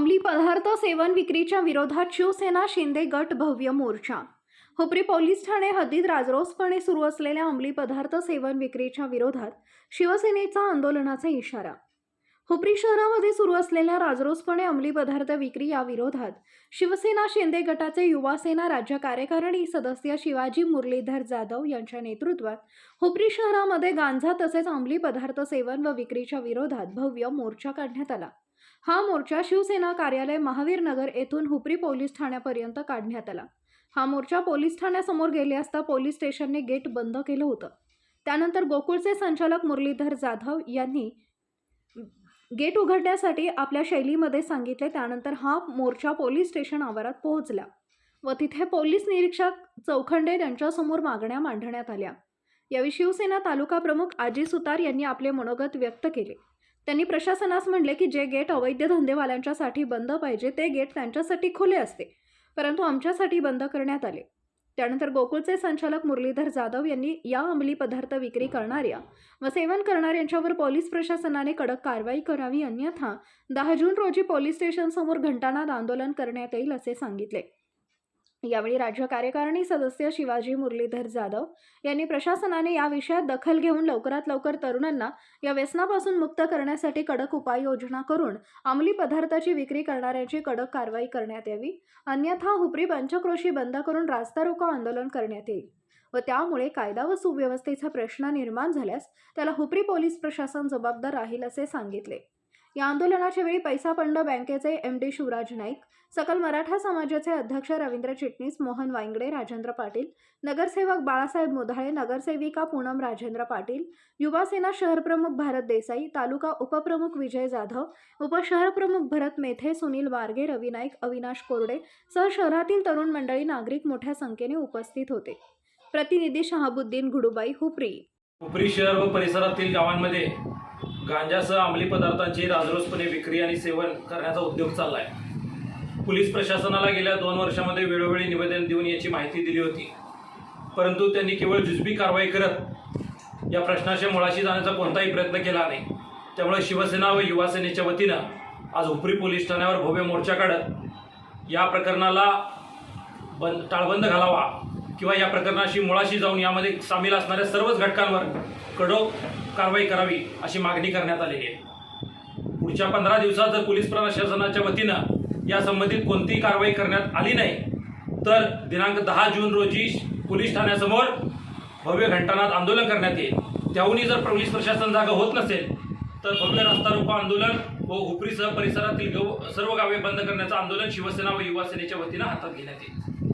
अंमली पदार्थ सेवन विक्रीच्या विरोधात शिवसेना शिंदे गट भव्य मोर्चा. हुपरी पोलीस ठाणे हद्दीत राजरोसपणे सुरू असलेल्या अंमली पदार्थ सेवन विक्रीच्या विरोधात शिवसेनेचा आंदोलनाचा इशारा. हुपरी शहरामध्ये सुरू असलेल्या राजरोसपणे अंमली पदार्थ विक्री या विरोधात शिवसेना शिंदे गटाचे युवासेना राज्य कार्यकारिणी सदस्य शिवाजी मुरलीधर जाधव यांच्या नेतृत्वात हुपरी शहरामध्ये गांजा तसेच अंमली पदार्थ सेवन व विक्रीच्या विरोधात भव्य मोर्चा काढण्यात आला. हा मोर्चा शिवसेना कार्यालय महावीर नगर येथून हुपरी पोलीस ठाण्यापर्यंत काढण्यात आला. हा मोर्चा पोलीस ठाण्यासमोर गेले असता पोलीस स्टेशनने गेट बंद केलं होतं. त्यानंतर गोकुळचे संचालक मुरलीधर जाधव यांनी गेट उघडण्यासाठी आपल्या शैलीमध्ये सांगितले. त्यानंतर हा मोर्चा पोलीस स्टेशन आवारात पोहोचला व तिथे पोलीस निरीक्षक चौखंडे यांच्यासमोर मागण्या मांडण्यात आल्या. यावेळी शिवसेना तालुका प्रमुख आजी सुतार यांनी आपले मनोगत व्यक्त केले. त्यांनी प्रशासनास म्हणले की जे गेट अवैध धंदेवाल्यांच्यासाठी बंद पाहिजे ते गेट त्यांच्यासाठी खुले असते. परंतु आमच्यासाठी बंद करण्यात आले. त्यानंतर गोकुळचे संचालक मुरलीधर जाधव यांनी या अंमली पदार्थ विक्री करणाऱ्या व सेवन करणाऱ्यांच्यावर पोलीस प्रशासनाने कडक कारवाई करावी अन्यथा दहा जून रोजी पोलीस स्टेशनसमोर घंटानाद आंदोलन करण्यात येईल असे सांगितले. यावेळी राज्य कार्यकारिणी सदस्य शिवाजी मुरलीधर जाधव यांनी प्रशासनाने या विषयात दखल घेऊन लवकरात लवकर तरुणांना या व्यसनापासून मुक्त करण्यासाठी कडक उपाययोजना करून अंमली पदार्थाची विक्री करणाऱ्यांची कडक कारवाई करण्यात यावी. अन्यथा हुपरी पंचक्रोशी बंद करून रास्ता रोको आंदोलन करण्यात येईल. व त्यामुळे कायदा व सुव्यवस्थेचा प्रश्न निर्माण झाल्यास त्याला हुपरी पोलीस प्रशासन जबाबदार राहील असे सांगितले. या आंदोलनाच्या वेळी पैसा पंड बँकेचे एम डी शिवराज नाईक सकल मराठा समाजाचे अध्यक्ष रवींद्र चिटणीस मोहन वांगडे राजेंद्र पाटील नगरसेवक बाळासाहेब मुधाळे नगरसेविका पूनम राजेंद्र पाटील युवासेना शहरप्रमुख भारत देसाई तालुका उपप्रमुख विजय जाधव उपशहरप्रमुख भरत मेथे सुनील वारगे रवी नाईक अविनाश कोरडे सह शहरातील तरुण मंडळी नागरिक मोठ्या संख्येने उपस्थित होते. प्रतिनिधी शहाबुद्दीन घुडुबाई हुपरी. हुपरी शहर व परिसरातील गावांमध्ये गांजासह अंमली पदार्थांची राजरोसपणे विक्री आणि सेवन करण्याचा उद्योग चालला आहे पोलीस प्रशासनाला गेल्या दोन वर्षामध्ये वेळोवेळी निवेदन देऊन याची माहिती दिली होती. परंतु त्यांनी केवळ जुजबी कारवाई करत या प्रश्नाच्या मुळाशी जाण्याचा कोणताही प्रयत्न केला नाही. त्यामुळे शिवसेना व युवासेनेच्या वतीनं आज उपरी पोलीस ठाण्यावर भव्य मोर्चा काढत या प्रकरणाला बंद टाळबंद घालावा किंवा या प्रकरणाशी मुळाशी जाऊन यामध्ये सामील असणाऱ्या सर्वच घटकांवर कडक कारवाई करावी अशी मागणी करण्यात आलेली आहे. पुढच्या पंधरा दिवसात जर पोलीस प्रशासनाच्या वतीनं या संबंधित कोणतीही कारवाई करण्यात आली नाही तर दिनांक दहा जून रोजी पोलीस ठाण्यासमोर भव्य घंटानाद आंदोलन करण्यात येईल. त्याहूनही जर पोलीस प्रशासन जागा होत नसेल तर भव्य रस्ता रोको आंदोलन व हुपरीसह परिसरातील गव सर्व गावे बंद करण्याचं आंदोलन शिवसेना व युवासेनेच्या वतीनं हातात घेण्यात येईल.